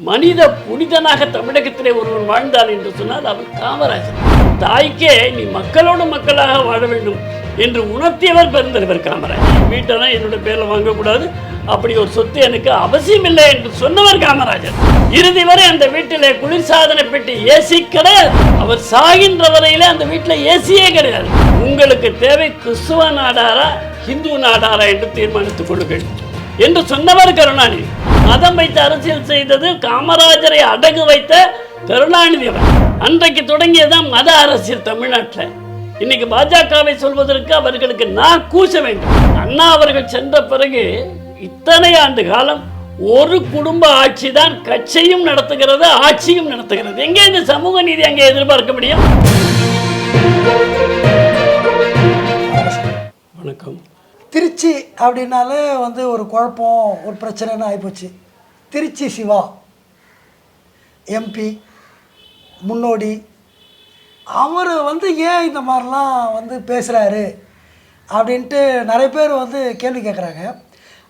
மனித புனிதனாக தமிழகத்திலே ஒருவன் வாழ்ந்தான் என்று சொன்னால் அவன் காமராஜர். தாய்க்கே நீ மக்களோடு மக்களாக வாழ வேண்டும் என்று உணர்த்தியவர் பெருந்தலைவர் காமராஜர். வீட்டெல்லாம் என்னோட பேரில் வாங்கக்கூடாது. அப்படி ஒரு சொத்து எனக்கு அவசியமில்லை என்று சொன்னவர் காமராஜர். இறுதி வரை அந்த வீட்டிலே குளிர்சாதன பெட்டி ஏசி கிடையாது அவர் சாகின்ற வரையில அந்த வீட்டில் ஏசியே கிடையாது. உங்களுக்கு தேவை கிறிஸ்துவ நாடாரா இந்து நாடாரா என்று தீர்மானித்துக் கொள்ளுங்கள். என்று சொன்னவர் கருணாநிதி. மதம் வைத்து அரசியல் செய்தது காமராஜரை அடகு வைத்த கருணாநிதி அவர். அன்றைக்கு தொடங்கியதான் மத அரசியல் தமிழ்நாட்டில். இன்னைக்கு பாஜகவை சொல்வதற்கு அவர்களுக்கு நான் கூச வேண்டும். அண்ணா அவர்கள் சென்ற பிறகு இத்தனை ஆண்டு காலம் ஒரு குடும்ப ஆட்சி தான் கட்சியும் நடத்துகிறது ஆட்சியும் நடத்துகிறது. எங்கே இந்த சமூக நீதி அங்கே எதிர்பார்க்க முடியும்? வணக்கம். திருச்சி அப்படின்னாலே வந்து ஒரு குழப்பம் ஒரு பிரச்சனைன்னு ஆகிப்போச்சு திருச்சி சிவா எம்பி முன்னோடி அவர் வந்து ஏன் இந்த மாதிரிலாம் வந்து பேசுகிறாரு அப்படின்ட்டு நிறைய பேர் வந்து கேள்வி கேட்குறாங்க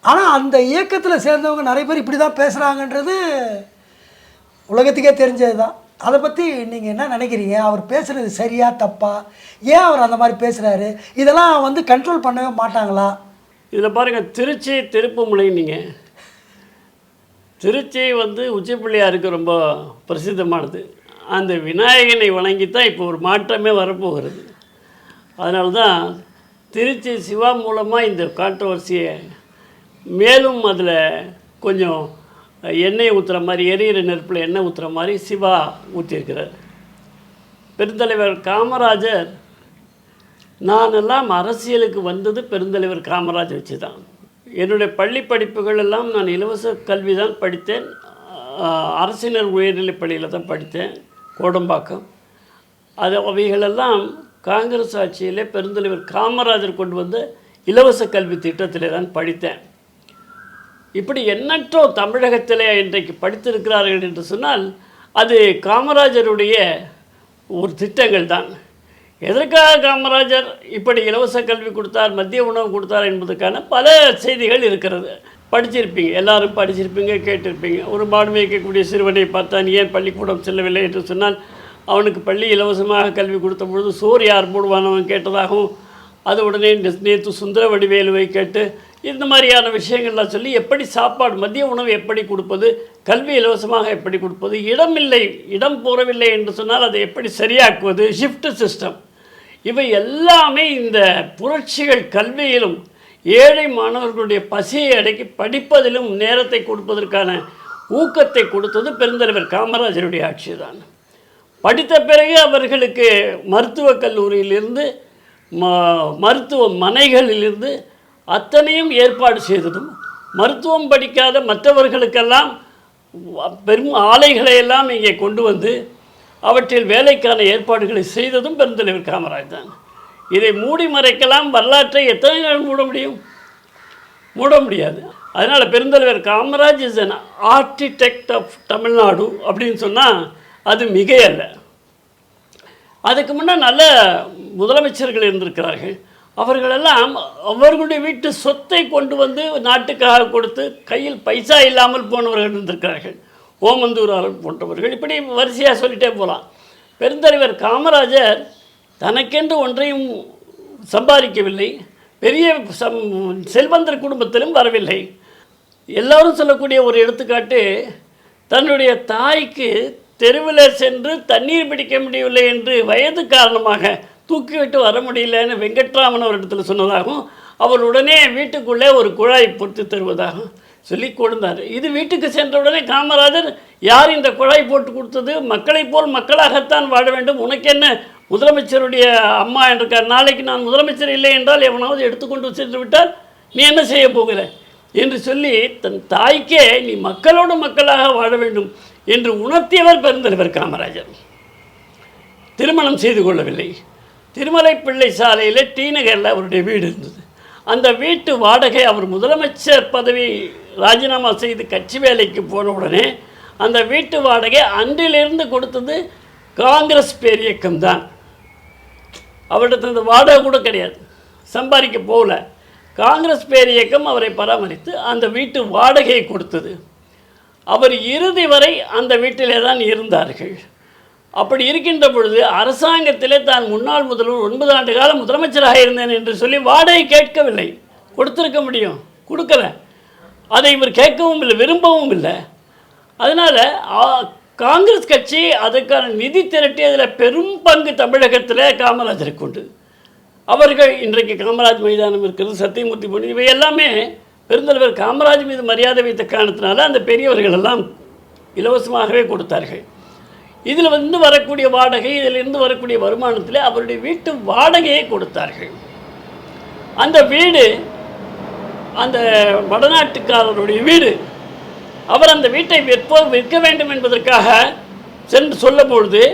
ஆனால் அந்த இயக்கத்தில் சேர்ந்தவங்க நிறைய பேர் இப்படி தான் பேசுகிறாங்கன்றது உலகத்துக்கே தெரிஞ்சது தான் அதை பற்றி நீங்கள் என்ன நினைக்கிறீங்க? அவர் பேசுகிறது சரியா தப்பா? ஏன் அவர் அந்த மாதிரி பேசுகிறாரு இதெல்லாம் வந்து கண்ட்ரோல் பண்ணவே மாட்டாங்களா? இதில் பாருங்கள் திருச்சி திருப்புமுனை நீங்கள் திருச்சி வந்து உச்சிப்பிள்ளையாருக்கு ரொம்ப பிரசித்தமானது. அந்த விநாயகனை வணங்கி தான் இப்போ ஒரு மாற்றமே வரப்போகிறது. அதனால தான் திருச்சி சிவா மூலமாக இந்த கான்ட்ரவர்சியை மேலும் அதில் கொஞ்சம் எண்ணெய் ஊற்றுற மாதிரி எரியிற நெருப்பில் எண்ணெய் ஊற்றுற மாதிரி சிவா ஊற்றியிருக்கிறார் பெருந்தலைவர் காமராஜர் நானெல்லாம் அரசியலுக்கு வந்தது பெருந்தலைவர் காமராஜர் வச்சு தான் என்னுடைய பள்ளி படிப்புகள் எல்லாம் நான் இலவச கல்வி தான் படித்தேன் அரசினர் உயர்நிலைப் பள்ளியில் தான் படித்தேன் கோடம்பாக்கம். அது அவைகளெல்லாம் காங்கிரஸ் ஆட்சியிலே பெருந்தலைவர் காமராஜர் கொண்டு வந்த இலவச கல்வி திட்டத்திலே தான் படித்தேன். இப்படி எண்ணற்றோ தமிழகத்திலே இன்றைக்கு படித்திருக்கிறார்கள் என்று சொன்னால் அது காமராஜருடைய ஒரு திட்டங்கள் தான். எதற்காக காமராஜர் இப்படி இலவச கல்வி கொடுத்தார் மதிய உணவு கொடுத்தார் என்பதற்கான பல செய்திகள் இருக்கிறது. படிச்சிருப்பீங்க எல்லாரும் படிச்சிருப்பீங்க கேட்டிருப்பீங்க. ஒரு மாடு மேய்க்கக்கூடிய சிறுவனை பார்த்தான் ஏன் பள்ளிக்கூடம் செல்லவில்லை? என்று சொன்னால் அவனுக்கு பள்ளி இலவசமாக கல்வி கொடுத்த பொழுது சோறு யார் போடுவான்? அவன் கேட்டதாகவும் அது உடனே நேற்று சுந்தர வடிவேலுவை கேட்டு இந்த மாதிரியான விஷயங்கள்லாம் சொல்லி எப்படி சாப்பாடு மதிய உணவு எப்படி கொடுப்பது கல்வி இலவசமாக எப்படி கொடுப்பது இடமில்லை இடம் போறவில்லை என்று சொன்னால் அதை எப்படி சரியாக்குவது ஷிஃப்ட் சிஸ்டம் இவை எல்லாமே இந்த புரட்சிகள் கல்வியிலும் ஏழை மாணவர்களுடைய பசியை அடக்கி படிப்பதிலும் நேரத்தை கொடுப்பதற்கான ஊக்கத்தை கொடுத்தது பெருந்தலைவர் காமராஜருடைய ஆட்சி தான். படித்த பிறகு அவர்களுக்கு மருத்துவக் கல்லூரியிலிருந்து ம மருத்துவமனைகளிலிருந்து அத்தனையும் ஏற்பாடு செய்ததும் மருத்துவம் படிக்காத மற்றவர்களுக்கெல்லாம் பெரும் ஆலைகளை எல்லாம் இங்கே கொண்டு வந்து அவற்றில் வேலைக்கான ஏற்பாடுகளை செய்ததும் பெருந்தலைவர் காமராஜ் தான். இதை மூடி மறைக்கலாம் வரலாற்றை எத்தனை நாள் மூட முடியும்? மூட முடியாது. அதனால் பெருந்தலைவர் Kamaraj is an architect of Tamil Nadu அப்படின்னு சொன்னால் அது மிகையல்ல. அதுக்கு முன்னே நல்ல முதலமைச்சர்கள் இருந்திருக்கிறார்கள். அவர்களெல்லாம் அவர்களுடைய வீட்டு சொத்தை கொண்டு வந்து நாட்டுக்காக கொடுத்து கையில் பைசா இல்லாமல் போனவர்கள் இருந்திருக்கிறார்கள். ஓமந்தூரார் போன்றவர்கள். இப்படி வரிசையாக சொல்லிட்டே போகலாம். பெருந்தலைவர் காமராஜர் தனக்கென்று ஒன்றையும் சம்பாதிக்கவில்லை. பெரிய சம் செல்வந்தர் குடும்பத்திலும் வரவில்லை. எல்லோரும் சொல்லக்கூடிய ஒரு எடுத்துக்காட்டு தன்னுடைய தாய்க்கு தெருவில் சென்று தண்ணீர் பிடிக்க முடியவில்லை என்று வயது காரணமாக தூக்கிவிட்டு வர முடியலன்னு வெங்கட்ராமன் ஒரு இடத்துல சொன்னதாகவும் அவர் உடனே வீட்டுக்குள்ளே ஒரு குழாய் பொறுத்து தருவதாகவும் சொல்லி கொடுத்தார் இது வீட்டுக்கு சென்ற உடனே காமராஜர் யார் இந்த குழாய் போட்டு கொடுத்தது? மக்களைப் போல் மக்களாகத்தான் வாழ வேண்டும். உனக்கு என்ன? முதலமைச்சருடைய அம்மா என்றிருக்கார் நாளைக்கு நான் முதலமைச்சர் இல்லை என்றால் எவனாவது எடுத்துக்கொண்டு சென்று விட்டால் நீ என்ன செய்ய போகிற? என்று சொல்லி தன் தாய்க்கே நீ மக்களோடு மக்களாக வாழ வேண்டும் என்று உணர்த்தியவர் பெருந்தலைவர் காமராஜர். திருமணம் செய்து கொள்ளவில்லை. திருமலை பிள்ளை சாலையில் டி நகரில் அவருடைய வீடு இருந்தது. அந்த வீட்டு வாடகை அவர் முதலமைச்சர் பதவி ராஜினாமா செய்து கட்சி வேலைக்கு போன உடனே அந்த வீட்டு வாடகை அன்றிலிருந்து கொடுத்தது காங்கிரஸ் பேரியக்கம் தான். அவர்கிட்ட அந்த வாடகை கூட கிடையாது. சம்பாதிக்க போகல. காங்கிரஸ் பேரியக்கம் அவரை பராமரித்து அந்த வீட்டு வாடகையை கொடுத்தது. அவர் இறுதி வரை அந்த வீட்டிலே தான் இருந்தார்கள். அப்படி இருக்கின்ற பொழுது அரசாங்கத்திலே தான் முன்னாள் முதல்வர் ஒன்பது ஆண்டு காலம் முதலமைச்சராக இருந்தேன் என்று சொல்லி வாடகை கேட்கவில்லை. கொடுத்துருக்க முடியும். கொடுக்கல. அதை இவர் கேட்கவும் இல்லை விரும்பவும் இல்லை. அதனால் காங்கிரஸ் கட்சி அதுக்கான நிதி திரட்டியதில் பெரும் பங்கு தமிழகத்தில் காமராஜருக்கு உண்டு. அவர்கள் இன்றைக்கு காமராஜ் மைதானம் இருக்கிறது சத்தியமூர்த்தி பொண்ணு இவை எல்லாமே பெருந்தலைவர் காமராஜ் மீது மரியாதை வைத்த காரணத்தினால அந்த பெரியவர்கள் எல்லாம் இலவசமாகவே கொடுத்தார்கள். இதில் வந்து வரக்கூடிய வாடகை இதிலிருந்து வரக்கூடிய வருமானத்தில் அவருடைய வீட்டு வாடகையை கொடுத்தார்கள். அந்த வீடு அந்த வடநாட்டுக்காரருடைய வீடு அவர் அந்த வீட்டை விற்போ விற்க வேண்டும் என்பதற்காக சென்று சொல்லும்பொழுது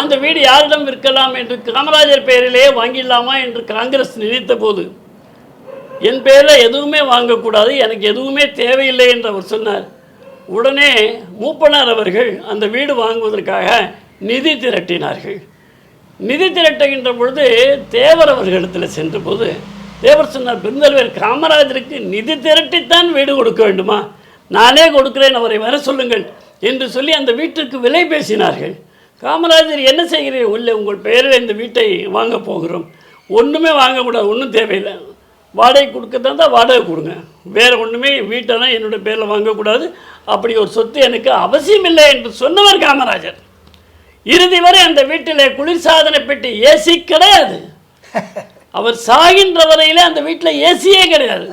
அந்த வீடு யாரிடம் விற்கலாம் என்று காமராஜர் பெயரிலே வாங்கிடலாமா என்று காங்கிரஸ் நினைத்த போது என் பேரில் எதுவுமே வாங்கக்கூடாது எனக்கு எதுவுமே தேவையில்லை என்று அவர் சொன்னார். உடனே மூப்பனார் அவர்கள் அந்த வீடு வாங்குவதற்காக நிதி திரட்டினார்கள். நிதி திரட்டுகின்ற பொழுது தேவர் அவர்களிடத்தில் சென்ற போது தேவர் சொன்னார் பெருந்தலைவர் காமராஜருக்கு நிதி திரட்டித்தான் வீடு கொடுக்க வேண்டுமா? நானே கொடுக்கிறேன் அவரை வர சொல்லுங்கள் என்று சொல்லி அந்த வீட்டிற்கு விலை பேசினார்கள். காமராஜர் என்ன செய்கிறீர்கள்? இல்லை உங்கள் பெயரில் இந்த வீட்டை வாங்க போகிறோம். ஒன்றுமே வாங்கக்கூடாது ஒன்றும் தேவையில்லை. வாடகை கொடுக்கறதா இருந்தால் வாடகை கொடுங்க. வேறு ஒன்றுமே வீட்டெல்லாம் என்னோட பேரில் வாங்கக்கூடாது. அப்படி ஒரு சொத்து எனக்கு அவசியம் இல்லை என்று சொன்னவர் காமராஜர். இறுதி வரை அந்த வீட்டில் குளிர்சாதன பெட்டி ஏசி கிடையாது. அவர் சாகின்ற வரையிலே அந்த வீட்டில் ஏசியே கிடையாது.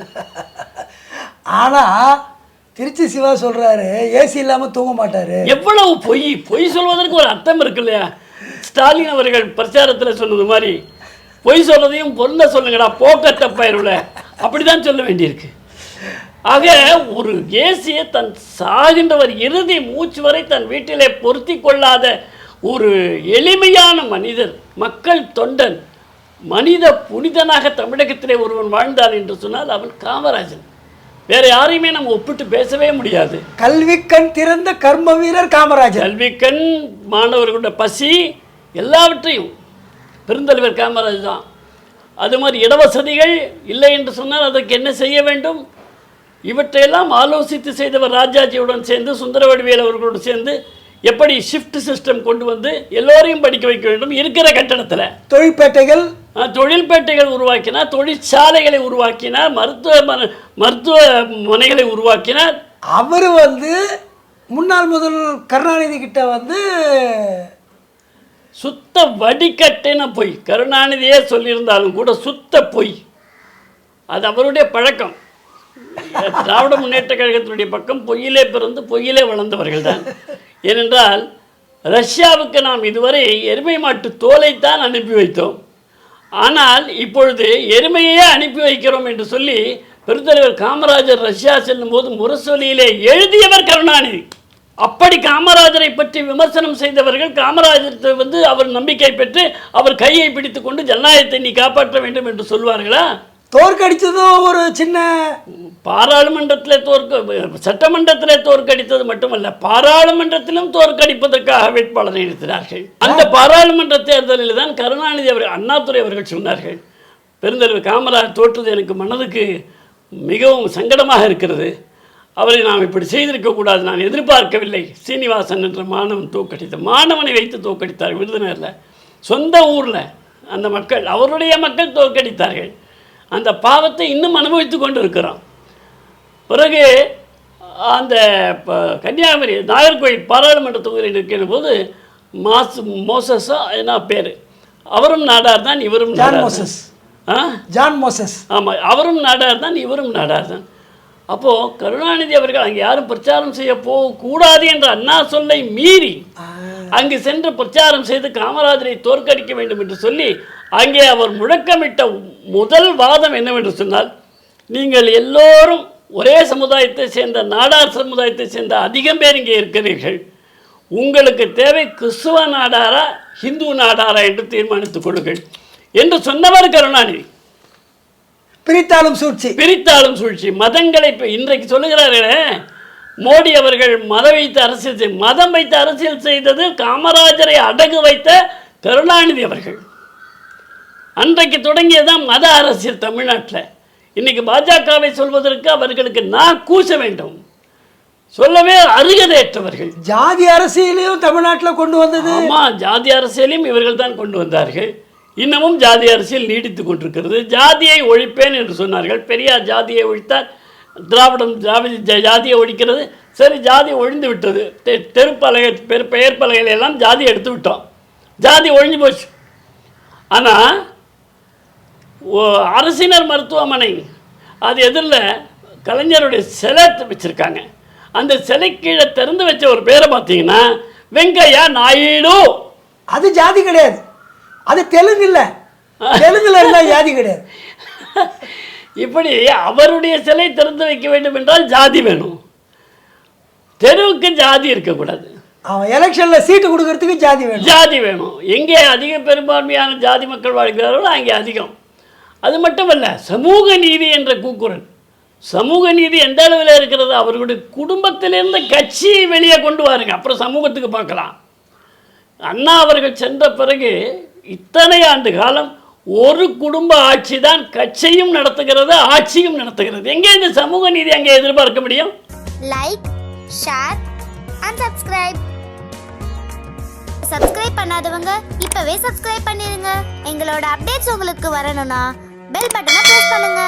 ஆனால் திருச்சி சிவா சொல்கிறாரு ஏசி இல்லாமல் தூங்க மாட்டார். எவ்வளவு பொய் பொய் சொல்வதற்கு ஒரு அர்த்தம் இருக்கு இல்லையா? ஸ்டாலின் அவர்கள் பிரச்சாரத்தில் சொன்னது மாதிரி பொய் சொல்றதையும் பொருந்த சொல்லுங்கடா போக்கத்த பயிருல அப்படிதான் சொல்ல வேண்டியிருக்கு. ஆக ஒரு ஏசியை தன் சாகின்றவர் இறுதி மூச்சு வரை தன் வீட்டிலே பொருத்தி கொள்ளாத ஒரு எளிமையான மனிதர் மக்கள் தொண்டன் மனித புனிதனாக தமிழகத்திலே ஒருவன் வாழ்ந்தான் என்று சொன்னால் அவன் காமராஜன். வேற யாரையுமே நம்ம ஒப்பிட்டு பேசவே முடியாது. கல்வி கண் திறந்த கர்ம வீரர் காமராஜர் கல்விக்கண் மாணவர்களுடைய பசி எல்லாவற்றையும் பெருந்தலைவர் காமராஜ் தான். அது மாதிரி இடவசதிகள் இல்லை என்று சொன்னால் அதற்கு என்ன செய்ய வேண்டும்? இவற்றையெல்லாம் ஆலோசித்து செய்தவர் ராஜாஜியுடன் சேர்ந்து சுந்தரவடிவேல் அவர்களோடு சேர்ந்து எப்படி ஷிஃப்ட் சிஸ்டம் கொண்டு வந்து எல்லோரையும் படிக்க வைக்க வேண்டும்? இருக்கிற கட்டடத்தில் தொழிற்பேட்டைகள் தொழில்பேட்டைகள் உருவாக்கினார் தொழிற்சாலைகளை உருவாக்கினார் மருத்துவ மருத்துவ மனைகளை உருவாக்கினார். அவர் வந்து முன்னாள் முதல் கருணாநிதி கிட்ட வந்து சுத்த வடிகட்டின பொய். கருணாநிதியே சொல்லியிருந்தாலும் கூட சுத்த பொய். அது அவருடைய பழக்கம். திராவிட முன்னேற்ற கழகத்தினுடைய பக்கம் பொய்யிலே பிறந்து பொய்யிலே வளர்ந்தவர்கள் தான். ஏனென்றால் ரஷ்யாவுக்கு நாம் இதுவரை எருமை மாட்டு தோலைத்தான் அனுப்பி வைத்தோம். ஆனால் இப்பொழுது எருமையே அனுப்பி வைக்கிறோம் என்று சொல்லி பெருந்தலைவர் காமராஜர் ரஷ்யா செல்லும் போது முரசொலியிலே எழுதியவர் கருணாநிதி. அப்படி காமராஜரை பற்றி விமர்சனம் செய்தவர்கள் காமராஜர் வந்து அவர் நம்பிக்கை பெற்று அவர் கையை பிடித்துக்கொண்டு ஜனநாயகத்தை நீ காப்பாற்ற வேண்டும் என்று சொல்வார்களா? தோற்கடிச்சதும் ஒரு சின்ன பாராளுமன்றத்தில் தோற்க சட்டமன்றத்திலே தோற்கடித்தது மட்டுமல்ல பாராளுமன்றத்திலும் தோற்கடிப்பதற்காக வேட்பாளரை நிறுத்தினார்கள். அந்த பாராளுமன்ற தேர்தலில் தான் கருணாநிதி அவர் அண்ணாதுரை அவர்கள் சொன்னார்கள் பெருந்தலைவர் காமராஜ் தோற்றது எனக்கு மனதுக்கு மிகவும் சங்கடமாக இருக்கிறது. அவரை நாம் இப்படி செய்திருக்கக்கூடாது நான் எதிர்பார்க்கவில்லை. சீனிவாசன் என்ற மாணவன் தோற்கடித்த மாணவனை வைத்து தோற்கடித்தார் விருதுநகரில் சொந்த ஊரில் அந்த மக்கள் அவருடைய மக்கள் தோற்கடித்தார்கள். அந்த பாவத்தை இன்னும் அனுபவித்து கொண்டு இருக்கிறோம் பிறகு அந்த கன்னியாகுமரி நாகர்கோவில் பாராளுமன்ற தொகுதியில் இருக்கிற போது மாஸ் மோசஸா என்ன பேர்? அவரும் நாடார் தான் இவரும் ஜான் மோசஸ். ஆ? John Moses. ஆமாம் அவரும் நாடார் தான் இவரும் நாடார் தான். அப்போது கருணாநிதி அவர்கள் அங்கே யாரும் பிரச்சாரம் செய்ய போகக்கூடாது என்ற அண்ணா சொல்லை மீறி அங்கு சென்று பிரச்சாரம் செய்து காமராஜரை தோற்கடிக்க வேண்டும் என்று சொல்லி அங்கே அவர் முழக்கமிட்ட முதல் வாதம் என்னவென்று சொன்னால் நீங்கள் எல்லோரும் ஒரே சமுதாயத்தை சேர்ந்த நாடார் சமுதாயத்தை சேர்ந்த அதிகம் பேர் இங்கே இருக்கிறீர்கள். உங்களுக்கு தேவை கிறிஸ்துவ நாடாரா ஹிந்து நாடாரா என்று தீர்மானித்துக் கொள்ளுங்கள். என்று சொன்னவர் கருணாநிதி. பிரித்தாலும் சூழ்ச்சி. பிரித்தாளும் சூழ்ச்சி. மதங்களை இப்ப இன்றைக்கு சொல்லுகிறார்களே மோடி அவர்கள் மதம் வைத்து அரசியல் செய் மதம் வைத்து அரசியல் செய்தது காமராஜரை அடகு வைத்த கருணாநிதி அவர்கள். அன்றைக்கு தொடங்கியதான் மத அரசியல் தமிழ்நாட்டில். இன்னைக்கு பாஜகவை சொல்வதற்கு அவர்களுக்கு நான் கூச வேண்டும். சொல்லவே அருகதையற்றவர்கள். ஜாதி அரசியலையும் தமிழ்நாட்டில் கொண்டு வந்தது. ஆமா ஜாதி அரசியலையும் இவர்கள் தான் கொண்டு வந்தார்கள். இன்னமும் ஜாதி அரசியல் நீடித்து கொண்டிருக்கிறது. ஜாதியை ஒழிப்பேன் என்று சொன்னார்கள். பெரியார் ஜாதியை ஒழித்தார். திராவிடம் திராவிட ஜ- ஜாதியை ஒழிக்கிறது. சரி ஜாதி ஒழிந்து விட்டது. தெ- தெருப்பலகை பெரு பெயர் பலகையில எல்லாம் ஜாதி எடுத்து விட்டோம். ஜாதி ஒழிஞ்சு போச்சு. ஆனால் அரசினர் மருத்துவமனை அது எதிரில் கலைஞருடைய சிலை வச்சுருக்காங்க. அந்த சிலை கீழே திறந்து வச்ச ஒரு பேரை பார்த்தீங்கன்னா வெங்கையா நாயுடு. அது ஜாதி கிடையாது. அது தெலுங்கு இல்லை தெலுங்குல இருந்தால் ஜாதி கிடையாது. இப்படி அவருடைய சிலை திறந்து வைக்க வேண்டும் என்றால் ஜாதி வேணும். தெருவுக்கு ஜாதி இருக்கக்கூடாது. அவன் எலெக்ஷனில் சீட்டு கொடுக்கறதுக்கு ஜாதி வேணும். ஜாதி வேணும். எங்கே அதிக பெரும்பான்மையான ஜாதி மக்கள் வாழ்கிறார்களோ அங்கே அதிகம். அது மட்டுமல்ல சமூக நீதி என்ற கூக்குரல். சமூக நீதி எந்த அளவில் இருக்கிறது? அவர்களுடைய குடும்பத்திலிருந்து கட்சியை வெளியே கொண்டு வாருங்க. அப்புறம் சமூகத்துக்கு பார்க்கலாம். அண்ணா அவர்கள் சென்ற பிறகு இத்தனை ஆண்டு காலம் ஒரு குடும்ப ஆட்சி தான் கட்சியும் நடத்துகிறது ஆட்சியும் நடத்துகிறது. எங்கே இந்த சமூக நீதி அங்கே எதிர்பார்க்க முடியும்? Like share and subscribe subscribe பண்ணாதவங்க இப்பவே சப்ஸ்கிரைப் பண்ணிருங்க. எங்களோட அப்டேட்ஸ் உங்களுக்கு வரணும்னா பெல் பட்டனை பிரஸ் பண்ணுங்க.